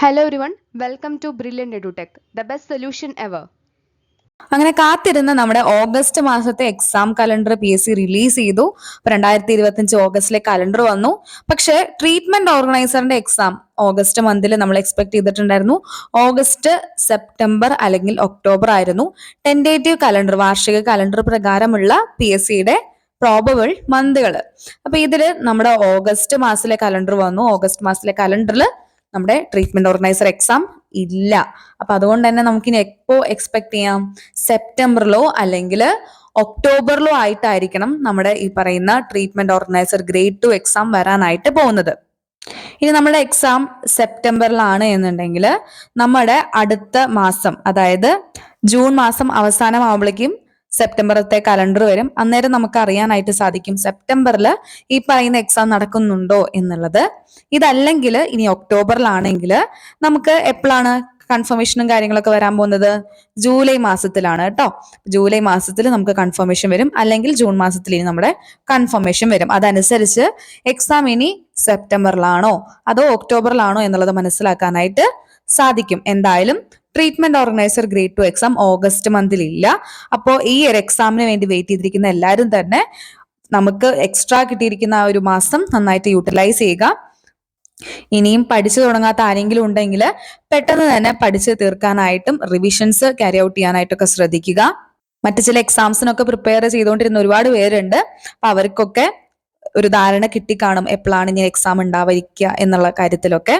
Hello everyone welcome to Brilliant edutech the best solution ever അങ്ങനെ കാത്തിരുന്ന നമ്മുടെ August മാസത്തെ exam calendar P S C release ചെയ്തു. രണ്ടായിരത്തി ഇരുപത്തിയഞ്ച് ഓഗസ്റ്റിലെ കലണ്ടർ വന്നു. പക്ഷേ ട്രീറ്റ്മെന്റ് ഓർഗനൈസറിന്റെ എക്സാം ഓഗസ്റ്റ് മന്തിൽ നമ്മൾ എക്സ്പെക്ട് ചെയ്തിട്ടുണ്ടായിരുന്നു. ഓഗസ്റ്റ് സെപ്റ്റംബർ അല്ലെങ്കിൽ ഒക്ടോബർ ആയിരുന്നു. ടെൻഡേറ്റീവ് കലണ്ടർ വാർഷിക കലണ്ടർ പ്രകാരമുള്ള പി എസ് സിയുടെ പ്രോബബിൾ മന്തുകൾ അപ്പൊ ഇതിൽ നമ്മുടെ ഓഗസ്റ്റ് മാസത്തിലെ കലണ്ടർ വന്നു. ഓഗസ്റ്റ് മാസത്തിലെ കലണ്ടറിൽ നമ്മുടെ ട്രീറ്റ്മെന്റ് ഓർഗനൈസർ എക്സാം ഇല്ല. അപ്പൊ അതുകൊണ്ട് തന്നെ നമുക്കിനി എപ്പോ എക്സ്പെക്ട് ചെയ്യാം? സെപ്റ്റംബറിലോ അല്ലെങ്കിൽ ഒക്ടോബറിലോ ആയിട്ടായിരിക്കണം നമ്മുടെ ഈ പറയുന്ന treatment organiser grade two exam വരാനായിട്ട് പോകുന്നത്. ഇനി നമ്മുടെ എക്സാം സെപ്റ്റംബറിലാണ് എന്നുണ്ടെങ്കിൽ നമ്മുടെ അടുത്ത മാസം അതായത് ജൂൺ മാസം അവസാനമാകുമ്പോഴേക്കും സെപ്റ്റംബറത്തെ കലണ്ടർ വരും. അന്നേരം നമുക്ക് അറിയാനായിട്ട് സാധിക്കും സെപ്റ്റംബറിൽ ഈ പറയുന്ന എക്സാം നടക്കുന്നുണ്ടോ എന്നുള്ളത്. ഇതല്ലെങ്കിൽ ഇനി ഒക്ടോബറിലാണെങ്കിൽ നമുക്ക് എപ്പോഴാണ് കൺഫർമേഷനും കാര്യങ്ങളൊക്കെ വരാൻ പോകുന്നത്? ജൂലൈ മാസത്തിലാണ് കേട്ടോ. ജൂലൈ മാസത്തിൽ നമുക്ക് കൺഫർമേഷൻ വരും. അല്ലെങ്കിൽ ജൂൺ മാസത്തിൽ ഇനി നമ്മുടെ കൺഫർമേഷൻ വരും. അതനുസരിച്ച് എക്സാം ഇനി സെപ്റ്റംബറിലാണോ? അതോ ഒക്ടോബറിലാണോ എന്നുള്ളത് മനസ്സിലാക്കാനായിട്ട് സാധിക്കും. എന്തായാലും treatment organiser grade two exam August മന്തിൽ ഇല്ല. അപ്പോൾ ഈ ഒരു എക്സാമിന് വേണ്ടി വെയിറ്റ് ചെയ്തിരിക്കുന്ന എല്ലാവരും തന്നെ നമുക്ക് എക്സ്ട്രാ കിട്ടിയിരിക്കുന്ന ആ ഒരു മാസം നന്നായിട്ട് യൂട്ടിലൈസ് ചെയ്യുക. ഇനിയും പഠിച്ചു തുടങ്ങാത്ത ആരെങ്കിലും ഉണ്ടെങ്കിൽ പെട്ടെന്ന് തന്നെ പഠിച്ച് തീർക്കാനായിട്ടും റിവിഷൻസ് ക്യാരി ഔട്ട് ചെയ്യാനായിട്ടൊക്കെ ശ്രദ്ധിക്കുക. മറ്റു ചില എക്സാംസിനൊക്കെ പ്രിപ്പയർ ചെയ്തുകൊണ്ടിരുന്ന ഒരുപാട് പേരുണ്ട്. അപ്പൊ അവർക്കൊക്കെ ഒരു ധാരണ കിട്ടിക്കാണും എപ്പോഴാണ് ഇനി എക്സാം ഉണ്ടാവാതിരിക്കുക എന്നുള്ള കാര്യത്തിലൊക്കെ.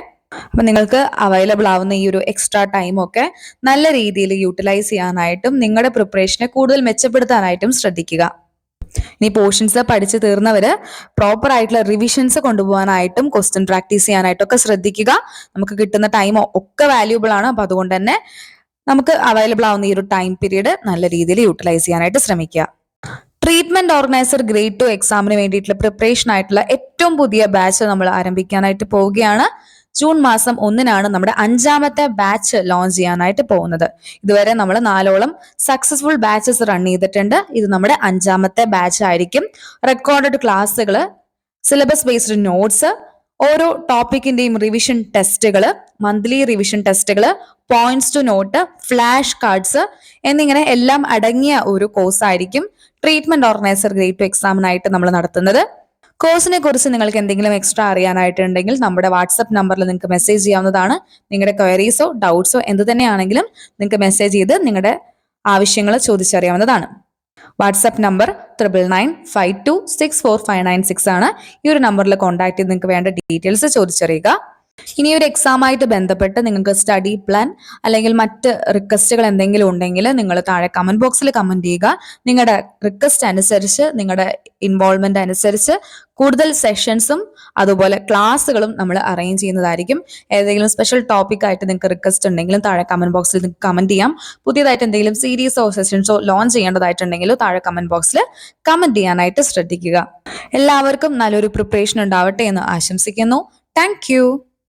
അപ്പൊ നിങ്ങൾക്ക് അവൈലബിൾ ആവുന്ന ഈ ഒരു എക്സ്ട്രാ ടൈമൊക്കെ നല്ല രീതിയിൽ യൂട്ടിലൈസ് ചെയ്യാനായിട്ടും നിങ്ങളുടെ പ്രിപ്പറേഷനെ കൂടുതൽ മെച്ചപ്പെടുത്താനായിട്ടും ശ്രദ്ധിക്കുക. ഇനി പോർഷൻസ് പഠിച്ചു തീർന്നവര് പ്രോപ്പർ ആയിട്ടുള്ള റിവിഷൻസ് കൊണ്ടുപോകാനായിട്ടും ക്വസ്റ്റ്യൻ പ്രാക്ടീസ് ചെയ്യാനായിട്ടൊക്കെ ശ്രദ്ധിക്കുക. നമുക്ക് കിട്ടുന്ന ടൈം ഒക്കെ വാല്യൂബിൾ ആണ്. അപ്പൊ അതുകൊണ്ട് തന്നെ നമുക്ക് അവൈലബിൾ ആവുന്ന ഈ ഒരു ടൈം പീരീഡ് നല്ല രീതിയിൽ യൂട്ടിലൈസ് ചെയ്യാനായിട്ട് ശ്രമിക്കുക. ട്രീറ്റ്മെന്റ് ഓർഗനൈസർ ഗ്രേഡ് ടു എക്സാമിന് വേണ്ടിയിട്ടുള്ള പ്രിപ്പറേഷൻ ആയിട്ടുള്ള ഏറ്റവും പുതിയ ബാച്ച് നമ്മൾ ആരംഭിക്കാനായിട്ട് പോവുകയാണ്. ജൂൺ മാസം ഒന്നിനാണ് നമ്മുടെ അഞ്ചാമത്തെ ബാച്ച് ലോഞ്ച് ചെയ്യാനായിട്ട് പോകുന്നത്. ഇതുവരെ നമ്മൾ നാലോളം സക്സസ്ഫുൾ ബാച്ചസ് റൺ ചെയ്തിട്ടുണ്ട്. ഇത് നമ്മുടെ അഞ്ചാമത്തെ ബാച്ച് ആയിരിക്കും. റെക്കോർഡഡ് ക്ലാസ്സുകൾ സിലബസ് ബേസ്ഡ് നോട്ട്സ് ഓരോ ടോപ്പിക്കിന്റെയും റിവിഷൻ ടെസ്റ്റുകൾ മന്ത്ലി റിവിഷൻ ടെസ്റ്റുകൾ points to note flash cards എന്നിങ്ങനെ എല്ലാം അടങ്ങിയ ഒരു കോഴ്സ് ആയിരിക്കും. ട്രീറ്റ്മെന്റ് ഓർഗനൈസർ ഗ്രേറ്റ് ടു എക്സാമിനായിട്ട് നമ്മൾ നടത്തുന്നത്. കോഴ്സിനെ കുറിച്ച് നിങ്ങൾക്ക് എന്തെങ്കിലും എക്സ്ട്രാ അറിയാനായിട്ടുണ്ടെങ്കിൽ നമ്മുടെ വാട്സപ്പ് നമ്പറിൽ നിങ്ങൾക്ക് മെസ്സേജ് ചെയ്യാവുന്നതാണ്. നിങ്ങളുടെ ക്വയറീസോ ഡൗട്ട്സോ എന്ത് തന്നെയാണെങ്കിലും നിങ്ങൾക്ക് മെസ്സേജ് ചെയ്ത് നിങ്ങളുടെ ആവശ്യങ്ങൾ ചോദിച്ചറിയാവുന്നതാണ്. WhatsApp number triple nine five two six four five nine six ആണ്. ഈ ഒരു നമ്പറിൽ കോൺടാക്ട് ചെയ്ത് നിങ്ങൾക്ക് വേണ്ട ഡീറ്റെയിൽസ് ചോദിച്ചറിയുക. ഇനി ഒരു എക്സാമായിട്ട് ബന്ധപ്പെട്ട് നിങ്ങൾക്ക് സ്റ്റഡി പ്ലാൻ അല്ലെങ്കിൽ മറ്റ് റിക്വസ്റ്റുകൾ എന്തെങ്കിലും ഉണ്ടെങ്കിൽ നിങ്ങൾ താഴെ കമന്റ് ബോക്സിൽ കമന്റ് ചെയ്യുക. നിങ്ങളുടെ റിക്വസ്റ്റ് അനുസരിച്ച് നിങ്ങളുടെ ഇൻവോൾവ്മെന്റ് അനുസരിച്ച് കൂടുതൽ സെഷൻസും അതുപോലെ ക്ലാസ്സുകളും നമ്മൾ അറേഞ്ച് ചെയ്യുന്നതായിരിക്കും. ഏതെങ്കിലും സ്പെഷ്യൽ ടോപ്പിക് ആയിട്ട് നിങ്ങൾക്ക് റിക്വസ്റ്റ് ഉണ്ടെങ്കിലും താഴെ കമന്റ് ബോക്സിൽ നിങ്ങൾക്ക് കമന്റ് ചെയ്യാം. പുതിയതായിട്ട് എന്തെങ്കിലും സീരീസോ സെഷൻസോ ലോഞ്ച് ചെയ്യേണ്ടതായിട്ടുണ്ടെങ്കിലോ താഴെ കമന്റ് ബോക്സിൽ കമന്റ് ചെയ്യാനായിട്ട് ശ്രദ്ധിക്കുക. എല്ലാവർക്കും നല്ലൊരു പ്രിപ്പറേഷൻ ഉണ്ടാവട്ടെ എന്ന് ആശംസിക്കുന്നു. താങ്ക്